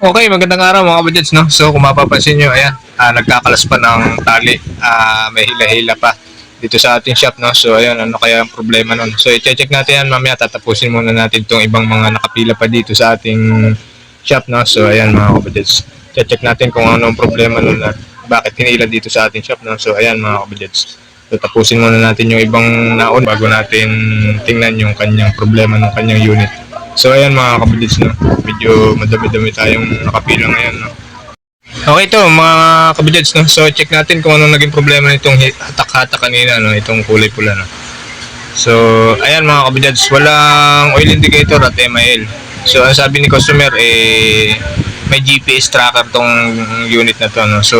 Okay, magandang araw mga kabadyads, no? So, kung mapapansin nyo, ayan, ah, nagkakalas pa ng tali, ah, may hila-hila pa dito sa ating shop, no? So, ayan, ano kaya ang problema nun? So, i-check natin yan mamaya, tatapusin muna natin itong ibang mga nakapila pa dito sa ating shop, no? So, ayan mga kabadyads, check natin kung ano ang problema nun at bakit hinila dito sa ating shop, no? So, ayan mga kabadyads. So, tapusin muna natin yung ibang naon bago natin tingnan yung kanyang problema ng kanyang unit. So ayan mga kapatid no, medyo madami-dami tayong nakapila ngayon no. Okay to mga kapatid no, so check natin kung anong naging problema nitong hatak-hatak kanina no, itong kulay pula no. So ayan mga kapatid, walang oil indicator at MIL. So ang sabi ni customer eh may GPS tracker tong unit na to no. So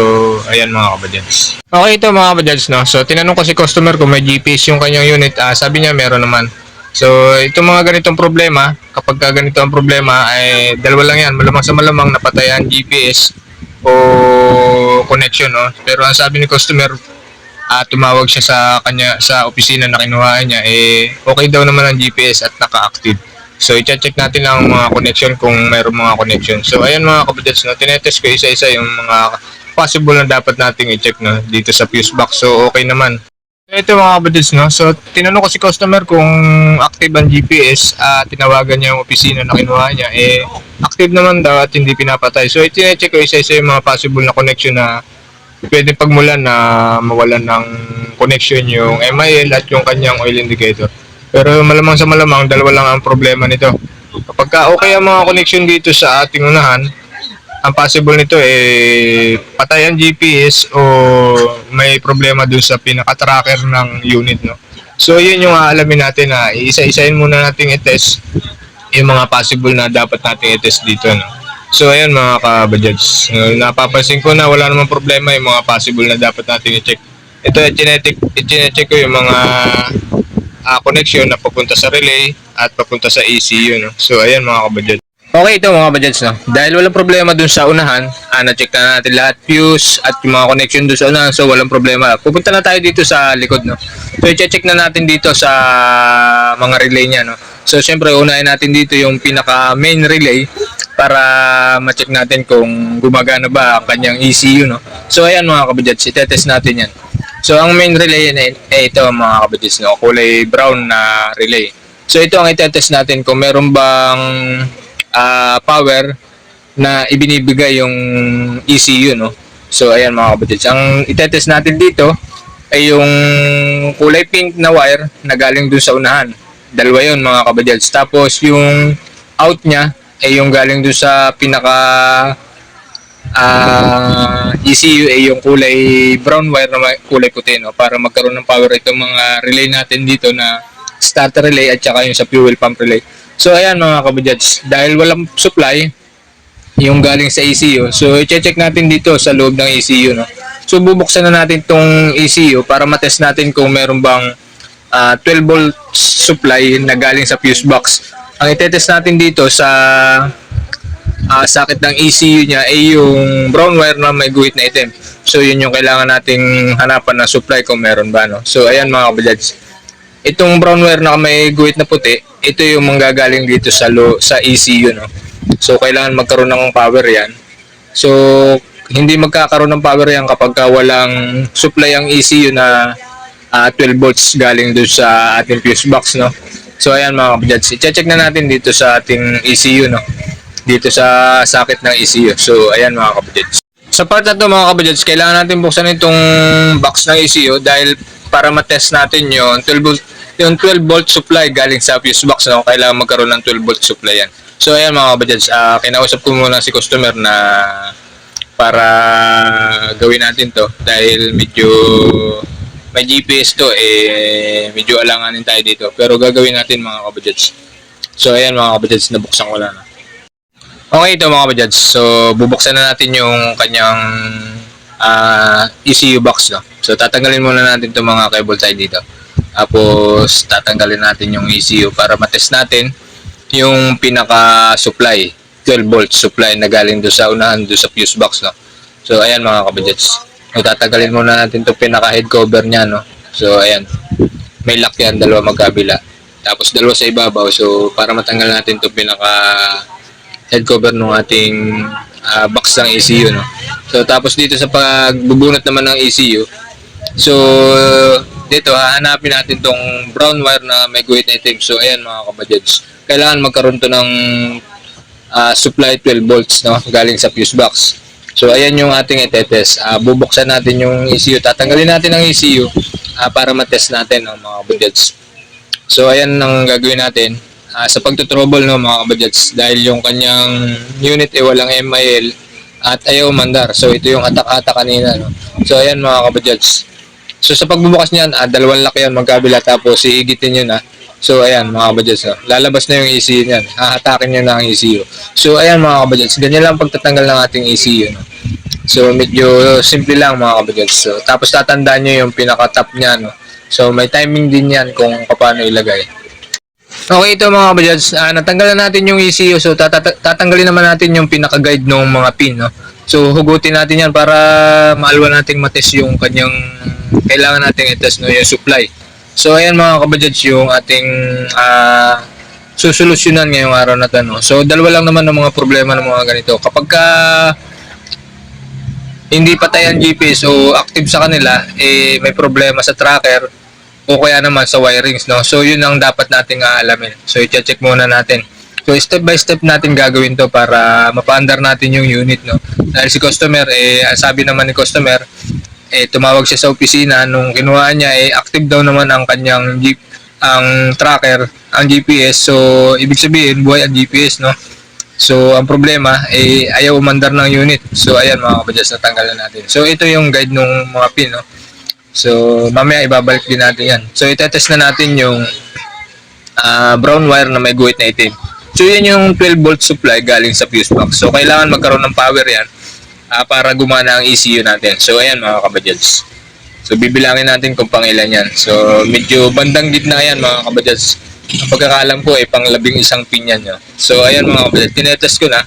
ayan mga kapatid. Okay ito mga kapatid no. So tinanong ko si customer kung may GPS yung kanyang unit, ah, sabi niya meron naman. So, itong mga ganitong problema, kapag ka ganito ang problema, ay dalawa lang yan. Malamang sa malamang napatay ang GPS o connection, no? Pero ang sabi ni customer, ah tumawag siya sa kanya sa opisina na kinuhaan niya, eh, okay daw naman ang GPS at naka-active. So, i-check natin ang mga connection kung mayroong mga connection. So, ayan mga kapatids, no? tinetest ko isa-isa yung mga possible na dapat nating i-check no? dito sa fuse box. So, okay naman. Ito mga kapatids, no? So, tinanong ko si customer kung active ang GPS at tinawagan niya yung opisina na kinuha niya, eh, active naman daw at hindi pinapatay. So, itinecheck ko isa-isa yung mga possible na connection na pwede pagmulan na mawalan ng connection yung MIL at yung kanyang oil indicator. Pero malamang sa malamang, dalawa lang ang problema nito. Kapag ka okay ang mga connection dito sa ating unahan, ang possible nito eh patay ang GPS o may problema dun sa pinaka-tracker ng unit no. So yun yung aalamin natin na isa-isahin muna nating i-test yung mga possible na dapat nating i-test dito no. So ayun mga ka-budgets, Uh, napapansin ko na wala namang problema yung mga possible na dapat nating i-check. Ito i-check, i-check ko yung mga ah, connection na papunta sa relay at papunta sa ECU no. So ayan mga ka-budgets. Okay ito mga budgets no. Dahil walang problema dun sa unahan, ah, na-check na natin lahat fuse at yung mga connection dun sa unahan so walang problema. Pupunta na tayo dito sa likod no. So i-check na natin dito sa mga relay niya no. So syempre unahin natin dito yung pinaka main relay para ma-check natin kung gumagana ba ang kanyang ECU no. So ayan mga kabudgets, i-test natin yan. So ang main relay na eh, ito mga kabudgets no, kulay brown na relay. So ito ang i-test natin kung meron bang ah, power na ibinibigay yung ECU no. So ayan mga kabudgets, ang itetest natin dito ay yung kulay pink na wire na galing dun sa unahan. Dalawa yun mga kabudgets. Tapos yung out niya ay yung galing dun sa pinaka ah ECU ay yung kulay brown wire na kulay puti no para magkaroon ng power itong mga relay natin dito na starter relay at saka yung sa fuel pump relay. So ayan mga kabudgets, dahil walang supply yung galing sa ECU. So i-check natin dito sa loob ng ECU no. So bubuksan na natin tong ECU para matest natin kung meron bang ah, 12 volt supply na galing sa fuse box. Ang itetest natin dito sa ah, sakit ng ECU niya ay yung brown wire na may guhit na itim. So yun yung kailangan nating hanapan na supply kung meron ba no. So ayan mga kabudgets. Itong brown wire na may guhit na puti, ito yung manggagaling dito sa lo, sa ECU no. So kailangan magkaroon ng power 'yan. So hindi magkakaroon ng power 'yan kapag ka walang supply ang ECU na ah, 12 volts galing doon sa ating fuse box no. So ayan mga kabudgets, i-check na natin dito sa ating ECU no. Dito sa sakit ng ECU. So ayan mga kabudgets. Sa part na to mga kabudgets, kailangan natin buksan itong box ng ECU dahil para matest natin yung 12 volt yung 12 volt supply galing sa fuse box no? Kailangan magkaroon ng 12 volt supply yan. So ayan mga kabudgets ah, kinausap ko muna si customer na para gawin natin to. Dahil medyo may GPS to eh medyo alanganin tayo dito. Pero gagawin natin mga kabudgets so ayan mga kabudgets nabuksan ko na. Okay ito mga kabudgets so bubuksan na natin yung kanyang ah, ECU box no so tatanggalin muna natin itong mga cable tie dito tapos tatanggalin natin yung ECU para matest natin yung pinaka supply 12 volt supply na galing doon sa unahan doon sa fuse box no. So ayan mga kabudgets. So, tatanggalin muna natin 'tong pinaka head cover niya no. So ayan. May lock yan dalawa magkabila. Tapos dalawa sa ibabaw. So para matanggal natin 'tong pinaka head cover ng ating ah, box ng ECU, no? So, tapos dito sa pagbubunot naman ng ECU, so, dito, hahanapin natin tong brown wire na may guhit na itim. So, ayan mga kabadyads. Kailangan magkaroon to ng ah, supply 12 volts, no? Galing sa fuse box. So, ayan yung ating itetest. Ah, bubuksan natin yung ECU. Tatanggalin natin ang ECU ah, para matest natin, no, mga kabadyads. So, ayan ang gagawin natin. Ah, sa pagtutrouble no mga kabadyads dahil yung kanyang unit eh walang MIL at ayaw mandar. So ito yung atak-atak kanina no. So ayan mga kabadyads. So sa pagbubukas niyan, ah, dalawang lock yan magkabila tapos iigitin niyo na. So ayan mga kabadyads no. Lalabas na yung ECU niyan. Hahatakin niyo na ang ECU. So ayan mga kabadyads, ganyan lang pagtatanggal ng ating ECU no. So medyo simple lang mga kabadyads. So, tapos tatandaan niyo yung pinaka-top niya no. So may timing din yan kung paano ilagay. Okay, ito mga kabajads, uh, natanggal na natin yung ECU, so tatat- tatanggalin naman natin yung pinaka-guide ng mga pin, no? So, hugutin natin yan para maalwa nating matest yung kanyang kailangan nating i-test, no? Yung supply. So, ayan mga kabajads, yung ating ah susolusyonan ngayong araw na to, no? So, dalawa lang naman ng mga problema ng mga ganito. Kapag ka hindi patay ang GPS o active sa kanila, eh, may problema sa tracker, o kaya naman sa wirings, no? So, yun ang dapat nating aalamin. So, i-check muna natin. So, step by step natin gagawin to para mapaandar natin yung unit, no? Dahil si customer, eh, sabi naman ni customer, eh, tumawag siya sa opisina, nung kinuha niya, eh, active daw naman ang kanyang Jeep, ang tracker, ang GPS. So, ibig sabihin, buhay ang GPS, no? So, ang problema, eh, ayaw umandar ng unit. So, ayan mga kabadyas, natanggal na natin. So, ito yung guide ng mga pin, no? So, mamaya ibabalik din natin yan. So, itetest na natin yung ah, brown wire na may guhit na itim. So, yan yung 12 volt supply galing sa fuse box. So, kailangan magkaroon ng power yan ah, para gumana ang ECU natin. So, ayan mga kabadyads. So, bibilangin natin kung pang ilan yan. So, medyo bandang gitna yan mga kabadyads. Ang pagkakalam ko, eh, pang labing isang pin yan. no? So, ayan mga kabadyads. Tinetest ko na.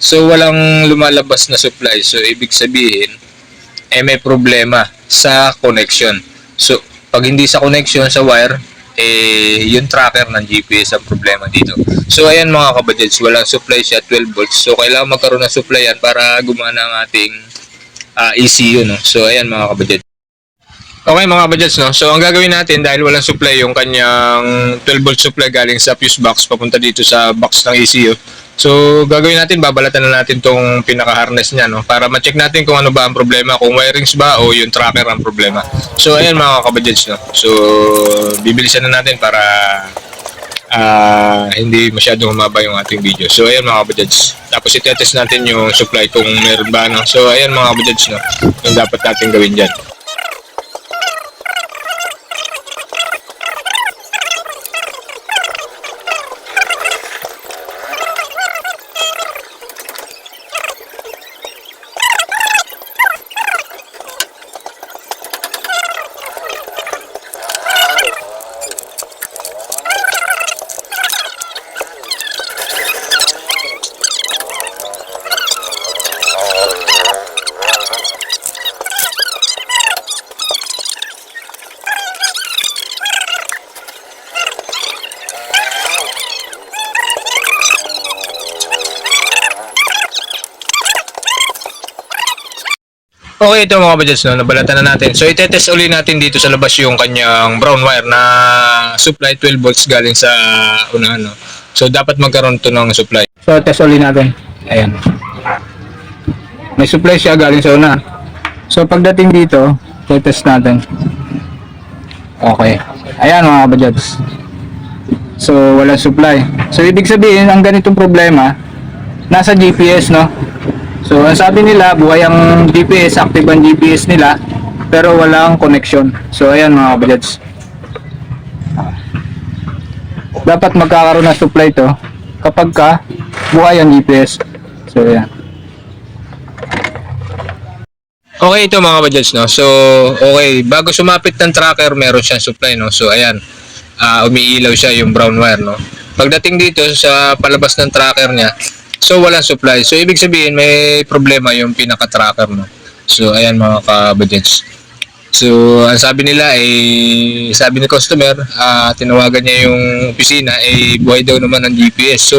So, walang lumalabas na supply. So, ibig sabihin, eh may problema sa connection. So, pag hindi sa connection sa wire, eh, yung tracker ng GPS ang problema dito. So, ayan mga kabadyads, walang supply siya 12 volts. So, kailangan magkaroon ng supply yan para gumana ang ating ah, ECU, no? So, ayan mga kabadyads. Okay mga kabadyads, no? So, ang gagawin natin dahil walang supply yung kanyang 12 volt supply galing sa fuse box papunta dito sa box ng ECU. So, gagawin natin, babalatan na natin tong pinaka-harness niya, no? Para ma-check natin kung ano ba ang problema, kung wirings ba o yung tracker ang problema. So, ayan mga kabadyads, no? So, bibilisan na natin para ah hindi masyadong humaba yung ating video. So, ayan mga kabadyads. Tapos, itetest natin yung supply kung meron ba, no? So, ayan mga kabadyads, no? Yung dapat natin gawin dyan. Okay, ito mga kabadyads, no? nabalatan na natin. So, itetest uli natin dito sa labas yung kanyang brown wire na supply 12 volts galing sa unahan. No? So, dapat magkaroon to ng supply. So, test ulit natin. Ayan. May supply siya galing sa una. So, pagdating dito, test natin. Okay. Ayan mga kabajads. So, walang supply. So, ibig sabihin, ang ganitong problema, nasa GPS, no? So, ang sabi nila, buhay ang GPS, active ang GPS nila, pero walang connection. So, ayan mga kabajads. Dapat magkakaroon ng supply to kapag ka buhay ang GPS. So, ayan. Okay, ito mga kabadyads, no? So, okay, bago sumapit ng tracker, meron siyang supply, no? So, ayan, ah, umiilaw siya yung brown wire, no? Pagdating dito sa palabas ng tracker niya, so walang supply. So, ibig sabihin, may problema yung pinaka-tracker, no? So, ayan mga kabadyads. So, ang sabi nila ay sabi ni customer, ah, tinawagan niya yung opisina ay buhay daw naman ng GPS. So,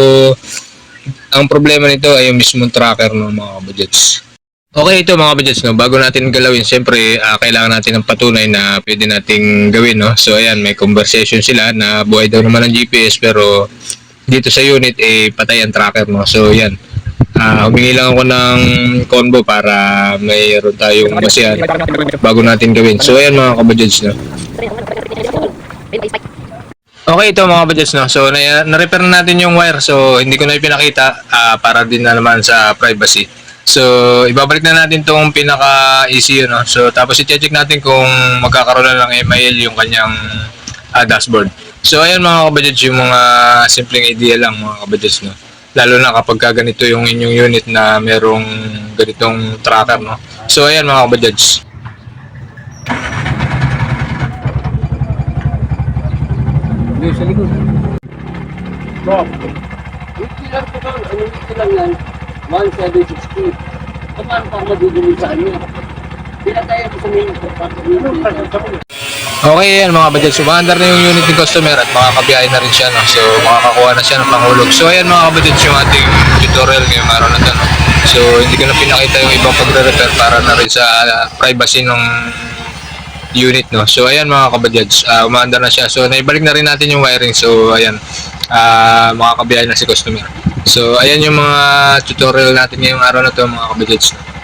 ang problema nito ay yung mismong tracker no mga kabudgets. Okay ito mga kabudgets no, bago natin galawin, siyempre ah, kailangan natin ng patunay na pwede nating gawin no. So ayan, may conversation sila na buhay daw naman ng GPS pero dito sa unit eh patay ang tracker no. So yan. Ah, humingi lang ako ng combo para mayroon tayong masiyan bago natin gawin. So ayan mga kabudgets no. Okay ito mga budgets no. So na, na-repair na natin yung wire. So hindi ko na ipinakita ah, para din na naman sa privacy. So ibabalik na natin tong pinaka ECU no. So tapos i-check natin kung magkakaroon na ng MIL yung kanyang ah, dashboard. So ayan mga kabudgets yung mga simpleng idea lang mga kabudgets no. Lalo na kapag ka ganito yung inyong unit na merong ganitong tracker no. So ayan mga. Hindi, sa likod. Yung killer ko doon, ano dito lang yan, 1760. Paano pa madudumi sa ano? Pinataya ko sa main Okay yan mga budgets. Umaandar na yung unit ni customer at makakabiyahe na rin siya. No? So makakakuha na siya ng panghulog. So ayan mga budgets yung ating tutorial ngayong araw na to. No? So hindi ko na pinakita yung ibang pagre-repair para na rin sa ah, privacy ng unit. No? So ayan mga kabudgets. Uh, umaandar na siya. So naibalik na rin natin yung wiring. So ayan. ah makakabiyahe na si customer. So ayan yung mga tutorial natin ngayong araw na to mga kabudgets. No?